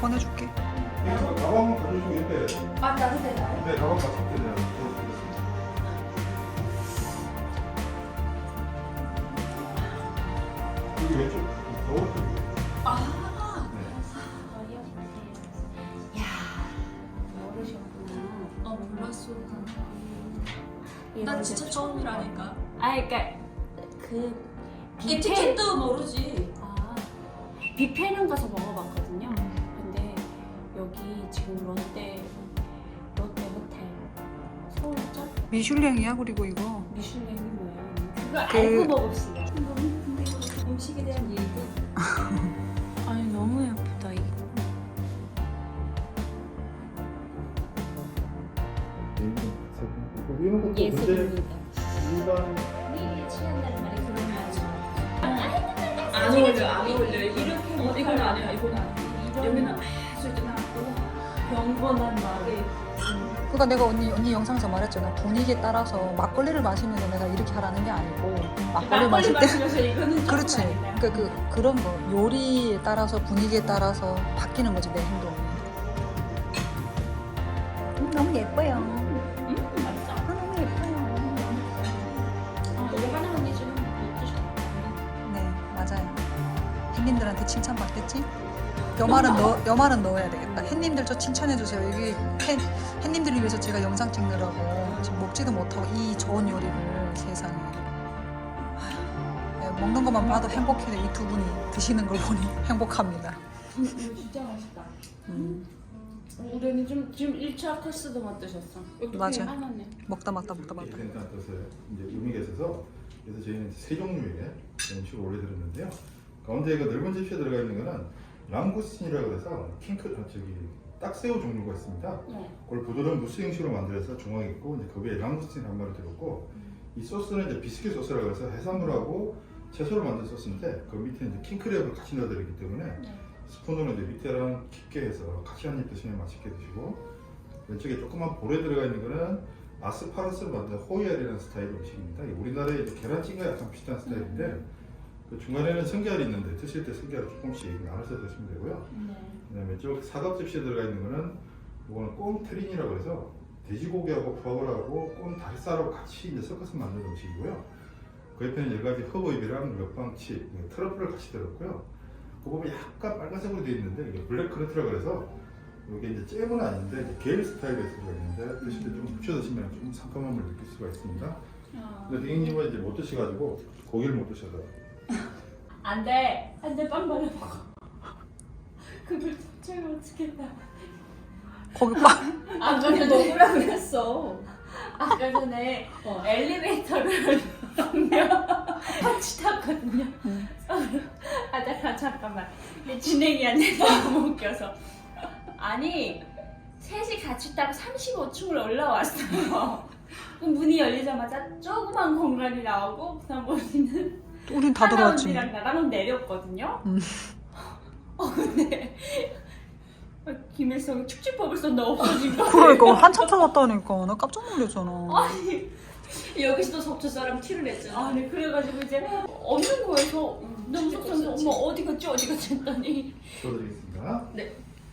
보내줄게. 이거 가방 가져주시면 이때 아 나도 되나요? 네 가방. 여기 왼쪽 쪽에 아. 네. 야 모르셨구나. 어 몰랐어. 이런 나 진짜 데 처음이라니까. 아 그러니까 그 뷔페 에티켓도 모르지. 아 뷔페는 가서 먹어봤거든 미슐랭이야 그리고 이거. 미슐랭이 뭐예요? 그거 그- 알고 먹읍시다. 근데 음식에 대한 일도 아니 너무 예쁘다 이거. 이런 것도 문제 예술입니다. 일반 이게 취한다는 말이 그런 말이죠. 안 어울려 안 어울려. 이렇게 어, 이건 아니야 이건 아니야. 여기는 아주 그냥 경건한 말이 그러니까 내가 언니 언니 영상에서 말했잖아. 분위기에 따라서 막걸리를 마시면서 내가 이렇게 하라는 게 아니고 막걸리 마실 때 그렇지. 아니다. 그, 그 그런 거 요리에 따라서 분위기에 따라서 바뀌는 거지 내 행동이. 음, 너무 예뻐요. 음 맞죠? 아, 너무 예뻐요. 아, 우리 하나 언니 지금 못 드셨네. 네 맞아요. 햇님들한테 칭찬 받겠지? 여 말은 넣, 여 말은 넣어야 되겠다. 햇님들 저 칭찬해 주세요. 여기 햇, 햇님들을 위해서 제가 영상 찍느라고 지금 먹지도 못하고 이 좋은 요리를 세상에 아휴, 네, 먹는 것만 봐도 행복해요. 이 두 분이 드시는 걸 보니 행복합니다. 음, 이거 진짜 맛있다. 음, 우리 언니 좀 지금 1차 코스도 못 드셨어. 맞아. 하나네. 먹다 먹다 먹다 먹다. 괜찮은 뜻을 이제 의미가 있어서 그래서 저희는 세 종류의 음식을 올려드렸는데요. 가운데 그 넓은 접시에 들어가 있는 거는 랑구스틴이라고 해서 킹크 어, 저기 딱새우 종류가 있습니다. 네. 그걸 부드러운 무스 형식으로 만들어서 중앙에 있고 이제 그 위에 랑구스틴 한 마리 들었고 이 소스는 이제 비스킷 소스라고 해서 해산물하고 채소로 만든 소스인데 그 밑에 이제 킹크랩을 같이 넣어드리기 때문에 네. 스푼으로 이제 밑에랑 깊게 해서 같이 한 입 드시면 맛있게 드시고 왼쪽에 조그만 볼에 들어가 있는 거는 아스파라스로 만든 호이알이라는 스타일 음식입니다. 우리나라의 계란찜과 약간 비슷한 스타일인데 그 중간에는 성게알이 있는데 드실 때 성게알 조금씩 나눠서 드시면 되고요. 네. 그다음에 쪽 사각 접시에 들어가 있는 거는 이거는 꼼 트린이라고 해서 돼지고기하고 푸어하고 꼼 다리살하고 같이 이제 섞어서 만든 음식이고요. 그 옆에는 여러 가지 허브잎이랑 몇방치, 트러플을 같이 들었고요. 그 부분이 약간 빨간색으로 되어 있는데 이게 블랙 크런트라고 해서 이게 이제 잼은 아닌데 게일 스타일의 소가 있는데 드실 때 좀 묻혀 드시면 좀 상큼함을 느낄 수가 있습니다. 아. 근데 대행님은 이제 못 드셔가지고 고기를 못 드셔서 안 돼. 안 돼. 빵 발라 먹어. 그걸 제가 어떻게 다 거기 빵 아, 아까 먹으라 그랬어. 아까 전에 어, 엘리베이터를 같이 탔거든요. 음. 아, 잠깐, 잠깐만. 이게 진행이 안 돼서 너무 웃겨서. 아니, 셋이 같이 타고 35층을 올라왔어요. 그 문이 열리자마자 조그만 공간이 나오고 부산머리는 우린 다 들어왔지. 언니랑 나랑은 내렸거든요. 음. 어, 근데 김일성이 축지법을 썼나 없어진 거예요. 그러니까 한참 찾았다니까 나 깜짝 놀랐잖아. 아니, 여기서도 속초 사람 티를 냈잖아. 아니 그래가지고 이제 없는 거에서 너무 속상해서 엄마 어디 갔지 어디 갔지 했더니 보여드리겠습니다.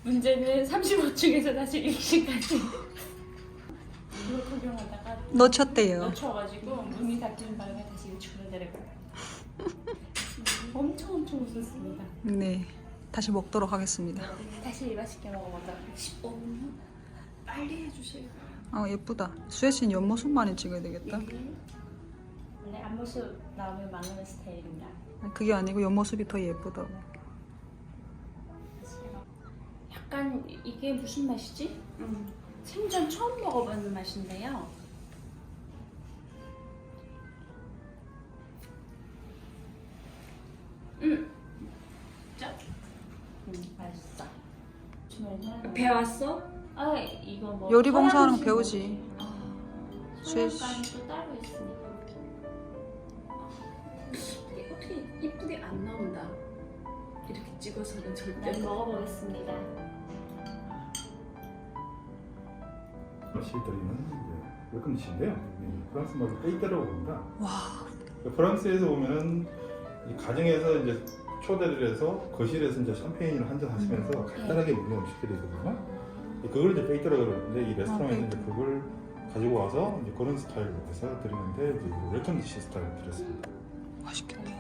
문제는 35층에서 다시 1층까지 이걸 구경하다가 놓쳤대요. 놓쳐가지고 문이 닫히는 바람에 다시 1층으로 내려가요 엄청 웃었습니다 네, 다시 먹도록 하겠습니다. 다시 맛있게 먹어보자 15분 빨리 해주세요. 아 예쁘다. 수혜 씨는 옆모습 많이 찍어야 되겠다. 원래 앞모습 나오면 망하는 스타일입니다 그게 아니고 옆모습이 더 예쁘다고. 약간 이게 무슨 맛이지? 생전 처음 먹어보는 맛인데요. 음, 짜. 음, 맛있어. 배웠어? 아, 이거 뭐 요리 봉사하는 거 배우지. 뭐, 수혜 씨. 서양관이 또 따로 있으니까. 이게 어떻게 이쁘게 안 나온다. 이렇게 찍어서는 절대. 네, 먹어보겠습니다. 시드리는 이제 웰컴 디시인데요. 이 프랑스 말로 페이테라고 봅니다. 와, 그 프랑스에서 보면은 이 가정에서 이제 초대를 해서 거실에서 이제 샴페인을 한잔 하시면서 간단하게 먹는 음식들이 있거든요. 그걸 이제 페이트라고 그러는데 이 레스토랑에서 페이트. 이제 그걸 가지고 와서 이제 그런 스타일로 해서 드리는데 이제 웰컴 디시 스타일 드렸습니다. 맛있겠다.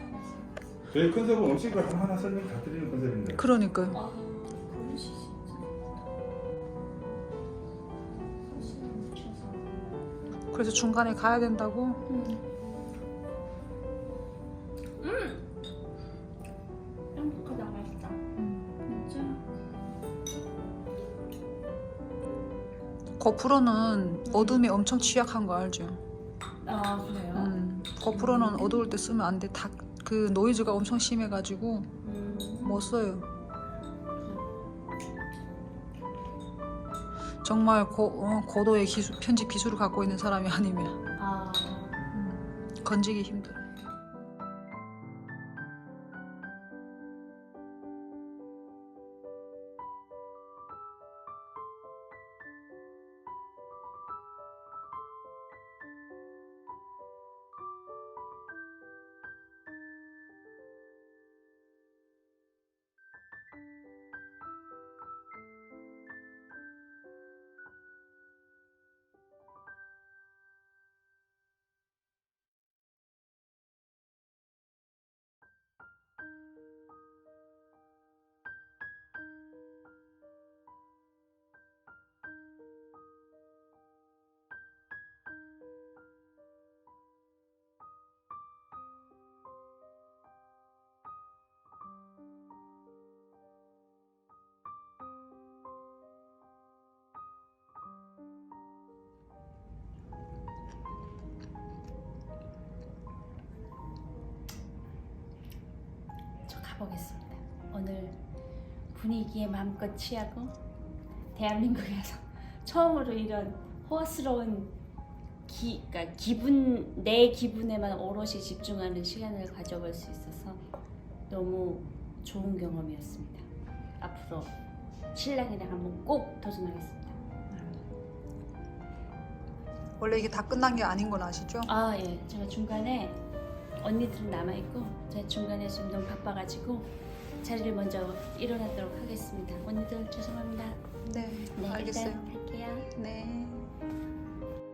저희 컨셉은 음식을 하나하나 설명 다 드리는 컨셉인데 그러니까요. 아, 그릇이 진짜. 그래서 중간에 가야 된다고. 음. 음. 거프로는 어둠에 엄청 취약한 거 알죠? 아 그래요? 음, 거프로는 어두울 때 쓰면 안 돼. 다 그 노이즈가 엄청 심해가지고 음. 못 써요. 정말 고, 어, 고도의 기술, 편집 기술을 갖고 있는 사람이 아니면 아. 음, 건지기 힘들어. 가보겠습니다. 오늘 분위기에 마음껏 취하고 대한민국에서 처음으로 이런 호화스러운 기, 그러니까 기분 내 기분에만 오롯이 집중하는 시간을 가져볼 수 있어서 너무 좋은 경험이었습니다. 앞으로 신랑이랑 한번 꼭 도전하겠습니다. 원래 이게 다 끝난 게 아닌 건 아시죠? 아 예, 제가 중간에 언니들은 남아 있고 제가 중간에 좀 너무 바빠가지고 자리를 먼저 일어나도록 하겠습니다. 언니들 죄송합니다. 네, 네, 알겠어요. 일단 갈게요. 네.